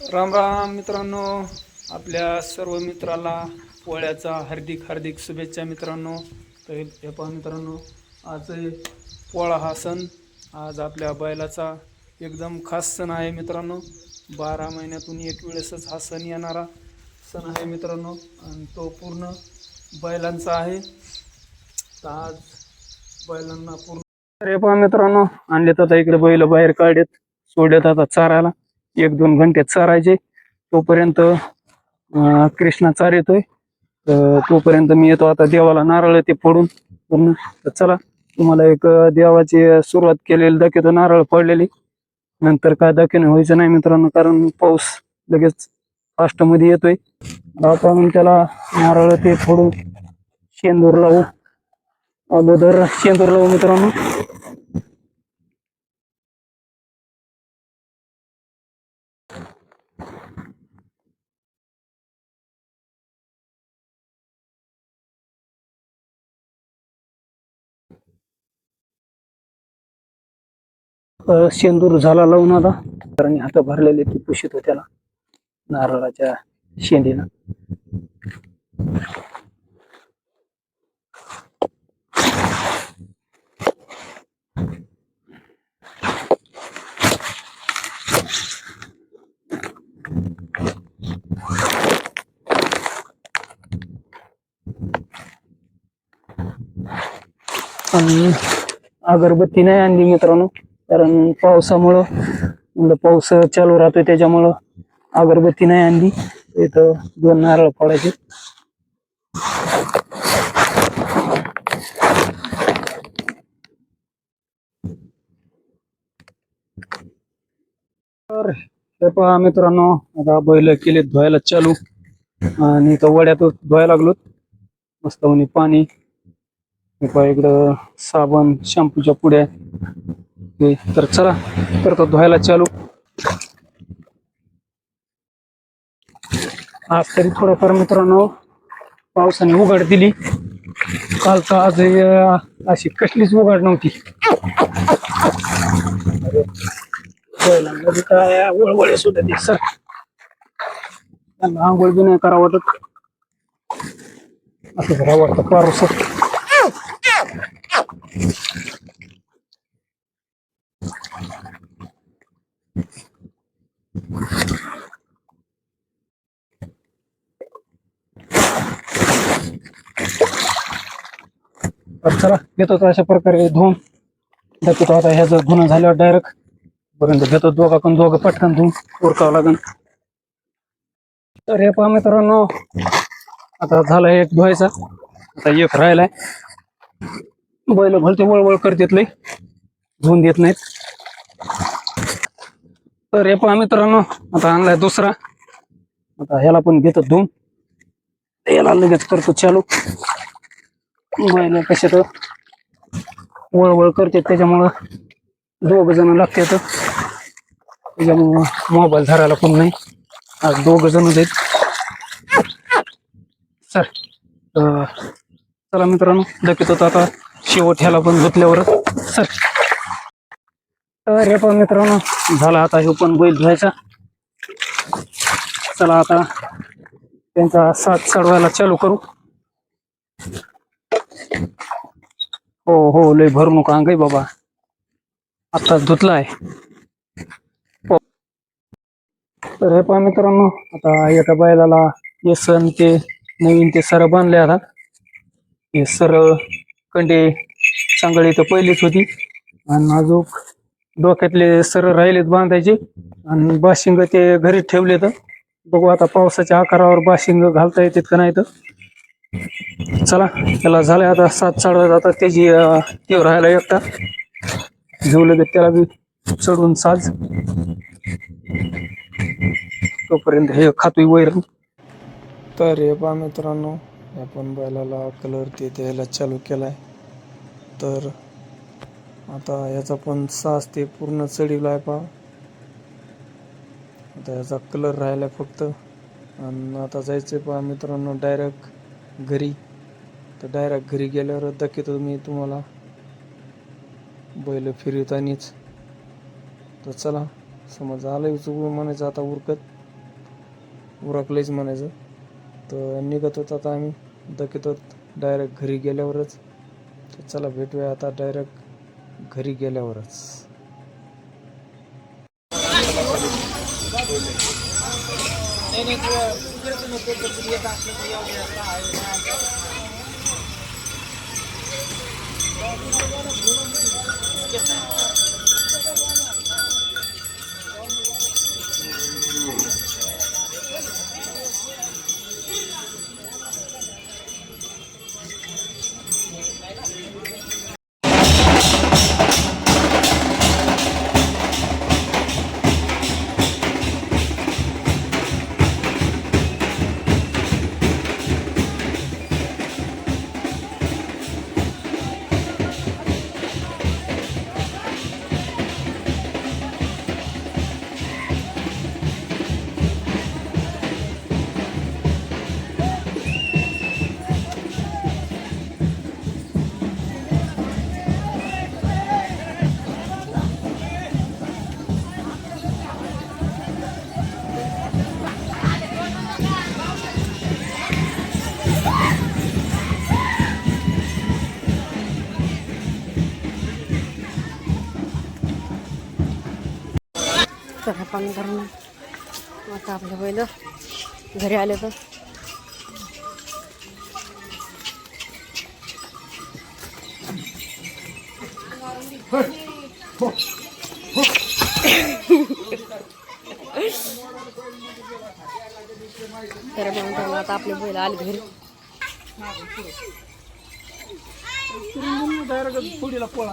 राम राम मित्रांनो. आपल्या सर्व मित्राला पोळ्याचा हार्दिक हार्दिक शुभेच्छा मित्रांनो. तर हे पहा मित्रांनो आज पोळा हा सण आज आपल्या बैलाचा एकदम खास सण आहे मित्रांनो. बारा महिन्यातून एक वेळेसच हा सण येणारा सण आहे मित्रांनो. आणि तो पूर्ण बैलांचा आहे. तर आज बैलांना पूर्ण अरे पहा मित्रांनो आणलेत आता इकडे बैल बाहेर काढत सोडत आता चारायला. एक दोन घंटे चारायचे. तोपर्यंत कृष्णा चार येतोय तर तोपर्यंत मी येतो आता देवाला नारळ ते फोडून. पूर्ण तर चला तुम्हाला एक देवाची सुरुवात केलेली दाखवतो नारळ पडलेली. नंतर काय दाखवणे व्हायचं नाही मित्रांनो कारण पाऊस लगेच फास्टमध्ये येतोय. आता मग त्याला नारळ ते फोडून शेंदूर लावू. अगोदर शेंदूर लावू मित्रांनो. शेंदूर झाला लावून आता. कारण हात भरलेले ती पुशीत त्याला. नारळाच्या शेंडीनं. आणि अगरबत्ती नाही आणली मित्रांनो. कारण पावसामुळं म्हणलं पाऊस चालू राहतोय त्याच्यामुळं अगरबत्ती नाही आणली. इथं दोन नारळ पडायचे तर हे पहा मित्रांनो आता बैल केले धुवायला चालू. आणि इथं वड्यात धुवायला लागलो मस्त म्हणे पाणी. पहा इकडं साबण शॅम्पूच्या पुड्या. तर चला करतो धुवायला चालू. आज तरी थोडंफार मित्रांनो पावसाने उघड दिली. काल तर आज अशी कसलीच उघड नव्हती. काय वळवळे सुद्धा ते सर त्यांना आंघोळ बी नाही करावं वाटत. असं करावं वाटतं पारूस तर चला घेतो अशा प्रकारे धुवून. दाखवतो आता ह्याच धुणं झाल्यावर डायरेक्ट पर्यंत घेतो. दोघाकडून दोघं पटकन धुवून उरकावं लागेल तर हे पहा मित्रांनो आता झालं एक धुवायचा. आता एक राहिलाय. बैल भलते वळवळ करतात लय धुवून देत नाहीत. तर हे पहा मित्रांनो आता आणलाय दुसरा. आता ह्याला पण घेतो धुवून. याला लगेच करतो चालू. बैल कशात? तर वळवळ करते त्याच्यामुळं दोघ जण लागतात. त्याच्यामुळं मोबाईल धरायला पण नाही. आज दोघ जण आहेत. सर चला मित्रांनो दाखवतो आता. शेवट ह्याला पण धुतल्यावर सर तर हे पण मित्रांनो झाला आता हे पण बैल धुवायचा. चला आता त्यांचा साथ चढवायला चालू करू. हो हो लय भरमुख अंग बाबा. आत्ताच धुतलाय. हो. तर हे पहा मित्रांनो आता एका बैलाला हे सण ते नवीन ते सर बांधले आता. हे सरळ कंडे चांगली तर पहिलीच होती. आणि अजून डोक्यातले सर राहिलेत बांधायचे. आणि बाशिंग ते घरी ठेवले तर बघू आता पावसाच्या आकारावर बाशिंग घालता येतात का नाही तर. चला त्याला झालं आता सात साडे आता त्याची ते राहायला एकटा. घेऊ लगेच त्याला बी चढून साज. तोपर्यंत हे खातोय वैरण. तर हे पहा मित्रांनो आपण बैलाला कलर ते द्यायला चालू केलाय. तर आता याचा पण सास ते पूर्ण चढीला आहे पहा. आता याचा कलर राहिलाय फक्त. आणि आता जायचंय पहा मित्रांनो डायरेक्ट घरी. तर डायरेक्ट घरी गेल्यावर दाखवतो मी तुम्हाला. बैल फिरवतानीच तर चला समज आलं चुकून म्हणायचं आता उरकत. उरकलंच म्हणायचं. तर निघत होत आता आम्ही. दाखवतो डायरेक्ट घरी गेल्यावरच. तर चला भेटूया आता डायरेक्ट घरी गेल्यावरच. Thank you. चला पाणी करून आता आपलं बैल घरी आले तर. तर मग आता आपले बैल आले घरी. पुढीला पोळा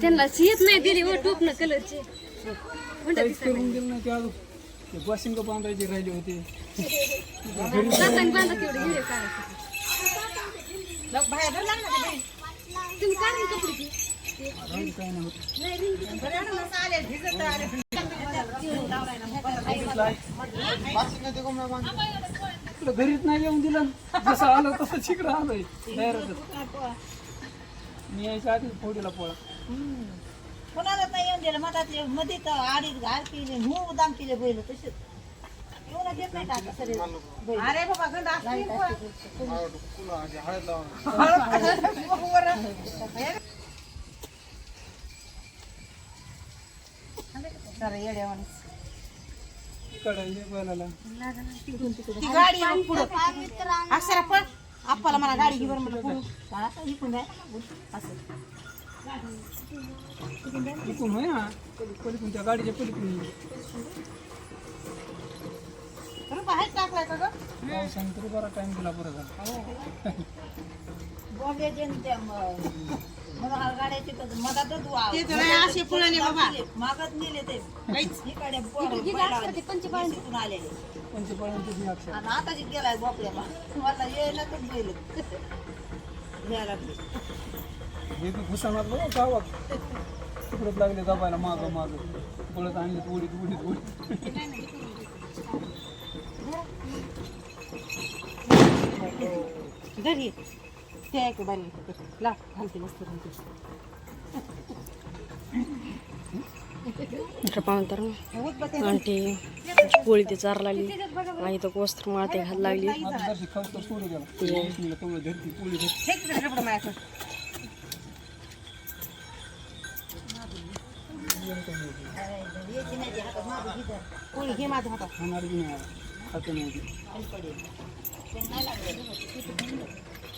त्यांना येत नाही दिली व टोपणं कलरचे. करून गेलं नाही ते अजून. ते वाशिंग बांधायचे राहिले होते. जाताना बांधा तेवढे हिरे काढायचे. तुम्ही काढून कपडे ते. राहिलं काय नाही होत. इकडं घरीच नाही येऊन दिलं. जसं आलं तसं चिकडं आलोय. मी यायच्या आधीच फोडीला पोळा. कोणाला नाही येऊन दिलं. मधातले मध्ये तर अडीच घाल केले हू दाम केले बैल. तसेच. एवढा देत नाही सरे अरे बाबा गंड असली हे ती गाडी आहे बघ पुढं. अक्षरा पण आप्पाला मला गाडी घे बरं मला पुढं हा, इकडून असं. होय पलीकडून त्या गाडीच्या पलीकडून ये. बरं बाहेर टाकलाय का ग? पावसाने तरी बरा टाइम दिला बरं झाला. ते मला असे बाबा. मागत नेले ते. इकडे पंचपाळीतून आलेले. पंचपाळ्यांचे बी अक्षर. आणि आता जे गेलाय बोकड्याला. मला यायला तर गेले घ्यायला लागले. हे बी घुसानात बघा गावात? तिकडत लागले दबायला मागं मागं. बळत आणले उडीत उडीत उडीत. घरी ते ऐक बारी ला घालते मस्त घालते. पाहून तर आंटी पोळी ते चार लागली. आई तर वस्त्र माळते घाल लागली पोळी घे माझ्या हातात.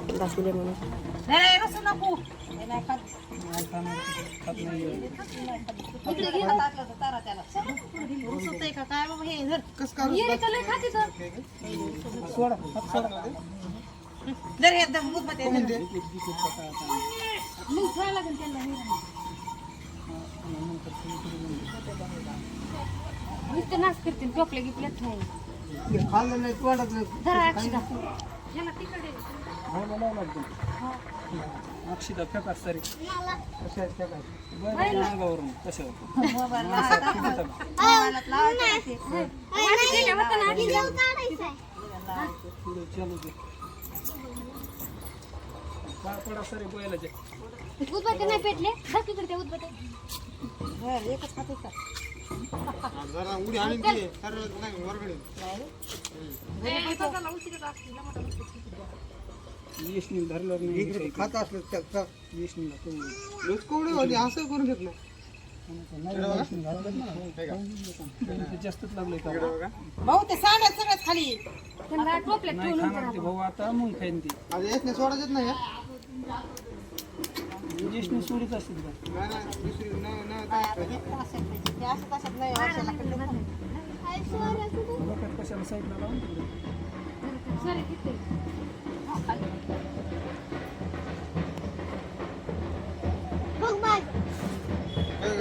दस किलो मैंने नुसतं नाच करतील टोपले गिपल्यात नाही खाल्लं नाही वाढत नाही अक्षिता फेका सरी कशा आहेत फेका बरं अंगावरून कशा मोबाईलला मोबाईलात लावायचं ते. पुढे चालू दे. पार पडा सरी बैलाचे उदबत्ते नाही पेटले. बाकीकडे ते उदबत्ते. बरं, एकच खाते का? येशनी धरलं नाही. खात असलं येशनीला जास्तच लागलंय का? भाऊ ते सांडत सगळंच खाली. त्यांना टोपल्यात नाही खाणार ते भाऊ आता मग खाईन ती. येशनी सोडीत असते का एक तास आहे त्याची. ते असं तासात नाही कडे डोक्यात कशाला साईडला लावून तिकडे. सॉरी किती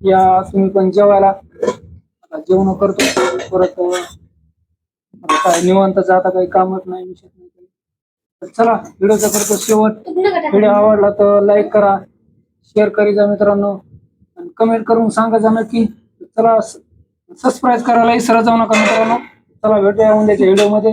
या तुम्ही पण जेवायला. जेवण करतो. परत काय निवांत आता काही कामच नाही विषय नाही तर चला व्हिडिओचा करतो शेवट. व्हिडिओ आवडला तर लाईक करा शेअर करी जा मित्रांनो. आणि कमेंट करून सांगा जा नक्की. चला सबस्क्राईब करायला विसरत जाऊ नका मित्रांनो. चला भेटूया उद्याच्या व्हिडिओमध्ये